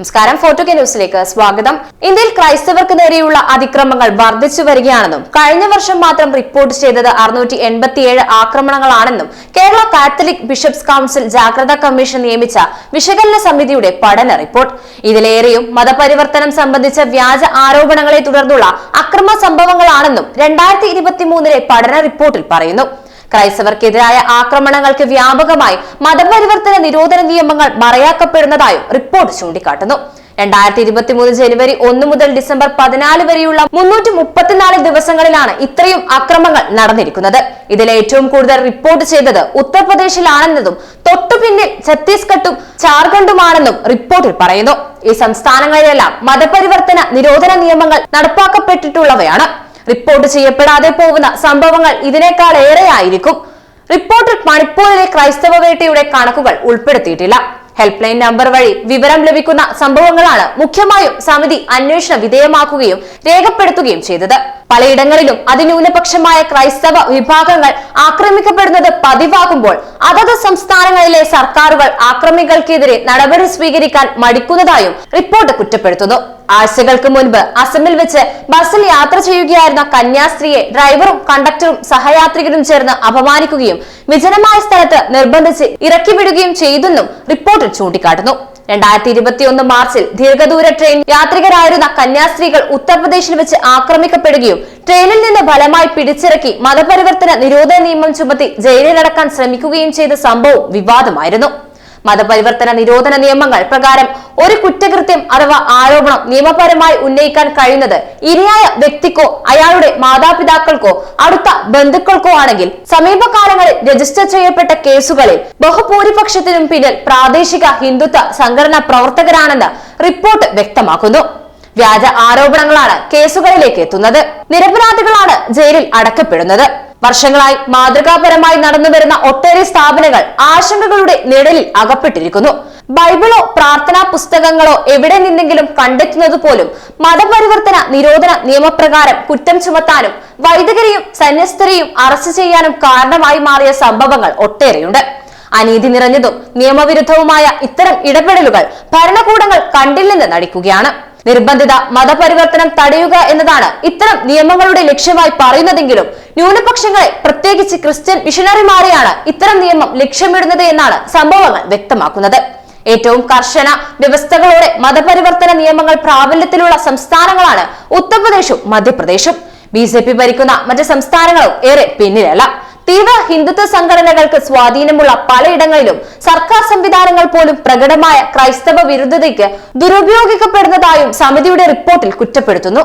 നമസ്കാരം. ഫോട്ടോ ന്യൂസിലേക്ക് സ്വാഗതം. ഇന്ത്യയിൽ ക്രൈസ്തവർക്ക് നേരെയുള്ള അതിക്രമങ്ങൾ വർദ്ധിച്ചു വരികയാണെന്നും കഴിഞ്ഞ വർഷം മാത്രം റിപ്പോർട്ട് ചെയ്തത് അറുന്നൂറ്റി എൺപത്തിയേഴ് ആക്രമണങ്ങളാണെന്നും കേരള കാത്തലിക് ബിഷപ്സ് കൌൺസിൽ ജാഗ്രതാ കമ്മീഷൻ നിയമിച്ച വിശകലന സമിതിയുടെ പഠന റിപ്പോർട്ട്. ഇതിലേറെയും മതപരിവർത്തനം സംബന്ധിച്ച വ്യാജ ആരോപണങ്ങളെ തുടർന്നുള്ള അക്രമ സംഭവങ്ങളാണെന്നും രണ്ടായിരത്തി ഇരുപത്തിമൂന്നിലെ പഠന റിപ്പോർട്ടിൽ പറയുന്നു. ക്രൈസ്തവർക്കെതിരായ ആക്രമണങ്ങൾക്ക് വ്യാപകമായി മതപരിവർത്തന നിരോധന നിയമങ്ങൾ മറയാക്കപ്പെടുന്നതായും റിപ്പോർട്ട് ചൂണ്ടിക്കാട്ടുന്നു. രണ്ടായിരത്തി ഇരുപത്തി മൂന്ന് ജനുവരി ഒന്ന് മുതൽ ഡിസംബർ പതിനാല് വരെയുള്ള മുന്നൂറ്റി മുപ്പത്തിനാല് ദിവസങ്ങളിലാണ് ഇത്രയും അക്രമങ്ങൾ നടന്നിരിക്കുന്നത്. ഇതിൽ ഏറ്റവും കൂടുതൽ റിപ്പോർട്ട് ചെയ്തത് ഉത്തർപ്രദേശിലാണെന്നതും തൊട്ടുപിന്നിൽ ഛത്തീസ്ഗഡും ജാർഖണ്ഡുമാണെന്നും റിപ്പോർട്ടിൽ പറയുന്നു. ഈ സംസ്ഥാനങ്ങളിലെല്ലാം മതപരിവർത്തന നിരോധന നിയമങ്ങൾ നടപ്പാക്കപ്പെട്ടിട്ടുള്ളവയാണ്. റിപ്പോർട്ട് ചെയ്യപ്പെടാതെ പോകുന്ന സംഭവങ്ങൾ ഇതിനേക്കാൾ ഏറെയായിരിക്കും. റിപ്പോർട്ടിൽ മണിപ്പൂരിലെ ക്രൈസ്തവ വേട്ടയുടെ കണക്കുകൾ ഉൾപ്പെടുത്തിയിട്ടില്ല. ഹെൽപ്പ് ലൈൻ നമ്പർ വഴി വിവരം ലഭിക്കുന്ന സംഭവങ്ങളാണ് മുഖ്യമായും സമിതി അന്വേഷണ വിധേയമാക്കുകയും രേഖപ്പെടുത്തുകയും ചെയ്തത്. പലയിടങ്ങളിലും അതിന്യൂനപക്ഷമായ ക്രൈസ്തവ വിഭാഗങ്ങൾ ആക്രമിക്കപ്പെടുന്നത് പതിവാകുമ്പോൾ അതത് സംസ്ഥാനങ്ങളിലെ സർക്കാരുകൾ ആക്രമികൾക്കെതിരെ നടപടി സ്വീകരിക്കാൻ മടിക്കുന്നതായും റിപ്പോർട്ട് കുറ്റപ്പെടുത്തുന്നു. ആഴ്ചകൾക്ക് മുൻപ് അസമിൽ വെച്ച് ബസ്സിൽ യാത്ര ചെയ്യുകയായിരുന്ന കന്യാസ്ത്രീയെ ഡ്രൈവറും കണ്ടക്ടറും സഹയാത്രികരും ചേർന്ന് അപമാനിക്കുകയും വിജനമായ സ്ഥലത്ത് നിർബന്ധിച്ച് ഇറക്കിവിടുകയും ചെയ്തെന്നും റിപ്പോർട്ടിൽ ചൂണ്ടിക്കാട്ടുന്നു. രണ്ടായിരത്തി ഇരുപത്തിയൊന്ന് മാർച്ചിൽ ദീർഘദൂര ട്രെയിൻ യാത്രികരായിരുന്ന കന്യാസ്ത്രീകൾ ഉത്തർപ്രദേശിൽ വെച്ച് ആക്രമിക്കപ്പെടുകയും ട്രെയിനിൽ നിന്ന് ഫലമായി പിടിച്ചിറക്കി മതപരിവർത്തന നിരോധന നിയമം ചുമത്തി ജയിലിലടക്കാൻ ശ്രമിക്കുകയും ചെയ്ത സംഭവം വിവാദമായിരുന്നു മതപരിവർത്തന നിരോധന നിയമങ്ങൾ പ്രകാരം ഒരു കുറ്റകൃത്യം അഥവാ ആരോപണം നിയമപരമായി ഉന്നയിക്കാൻ കഴിയുന്നത് ഇരയായ വ്യക്തിക്കോ അയാളുടെ മാതാപിതാക്കൾക്കോ അടുത്ത ബന്ധുക്കൾക്കോ ആണെങ്കിൽ സമീപകാലങ്ങളിൽ രജിസ്റ്റർ ചെയ്യപ്പെട്ട കേസുകളിൽ ബഹുഭൂരിപക്ഷത്തിനും പിന്നിൽ പ്രാദേശിക ഹിന്ദുത്വ സംഘടനാ പ്രവർത്തകരാണെന്ന് റിപ്പോർട്ട് വ്യക്തമാക്കുന്നു. വ്യാജ ആരോപണങ്ങളാണ് കേസുകളിലേക്ക് എത്തുന്നത്. നിരപരാധികളാണ് ജയിലിൽ അടക്കപ്പെടുന്നത്. വർഷങ്ങളായി മാതൃകാപരമായി നടന്നുവരുന്ന ഒട്ടേറെ സ്ഥാപനങ്ങൾ ആശങ്കകളുടെ നിഴലിൽ അകപ്പെട്ടിരിക്കുന്നു. ബൈബിളോ പ്രാർത്ഥനാ പുസ്തകങ്ങളോ എവിടെ നിന്നെങ്കിലും കണ്ടെത്തുന്നത് പോലും മതപരിവർത്തന നിരോധന നിയമപ്രകാരം കുറ്റം ചുമത്താനും വൈദികരെയും സന്യസ്തരെയും അറസ്റ്റ് ചെയ്യാനും കാരണമായി മാറിയ സംഭവങ്ങൾ ഒട്ടേറെയുണ്ട്. അനീതി നിറഞ്ഞതും നിയമവിരുദ്ധവുമായ ഇത്തരം ഇടപെടലുകൾ ഭരണകൂടങ്ങൾ കണ്ടില്ലെന്ന് നടിക്കുകയാണ്. നിർബന്ധിത മതപരിവർത്തനം തടയുക എന്നതാണ് ഇത്തരം നിയമങ്ങളുടെ ലക്ഷ്യമായി പറയുന്നതെങ്കിലും ന്യൂനപക്ഷങ്ങളെ പ്രത്യേകിച്ച് ക്രിസ്ത്യൻ മിഷണറിമാരെയാണ് ഇത്തരം നിയമം ലക്ഷ്യമിടുന്നത് എന്നാണ് സംഭവങ്ങൾ വ്യക്തമാക്കുന്നത്. ഏറ്റവും കർശന വ്യവസ്ഥകളോടെ മതപരിവർത്തന നിയമങ്ങൾ പ്രാബല്യത്തിലുള്ള സംസ്ഥാനങ്ങളാണ് ഉത്തർപ്രദേശും മധ്യപ്രദേശും. ബി ജെ പി ഭരിക്കുന്ന മറ്റ് സംസ്ഥാനങ്ങളും ഏറെ പിന്നിലല്ല. തീവ്ര ഹിന്ദുത്വ സംഘടനകൾക്ക് സ്വാധീനമുള്ള പലയിടങ്ങളിലും സർക്കാർ സംവിധാനങ്ങൾ പോലും പ്രകടമായ ക്രൈസ്തവ വിരുദ്ധതയ്ക്ക് ദുരുപയോഗിക്കപ്പെടുന്നതായും സമിതിയുടെ റിപ്പോർട്ടിൽ കുറ്റപ്പെടുത്തുന്നു.